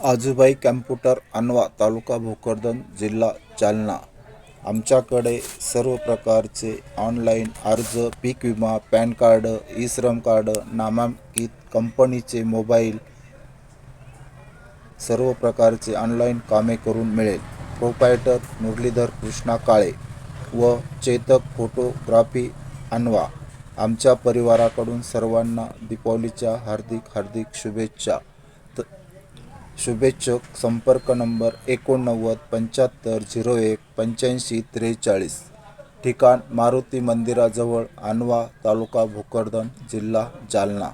आजूबाई computer अनवा तालुका भोकरदन जिल्हा जालना. आमच्याकडे सर्व प्रकारचे ऑनलाईन अर्ज पीक विमा PAN card e Shram card नामांकित कंपनीचे मोबाईल सर्व प्रकारचे ऑनलाईन कामे करून मिळेल. प्रोपायटर मुरलीधर कृष्णा काळे व चेतक फोटोग्राफी अनवा आमच्या परिवाराकडून सर्वांना दीपावलीच्या हार्दिक हार्दिक शुभेच्छा. शुभेच्छक संपर्क नंबर एकोणनव्वद पंच्याहत्तर झिरो एक पंच्याऐंशी त्रेचाळीस. ठिकाण मारुती मंदिराजवळ आणवा तालुका भोकरदन जिल्हा जालना.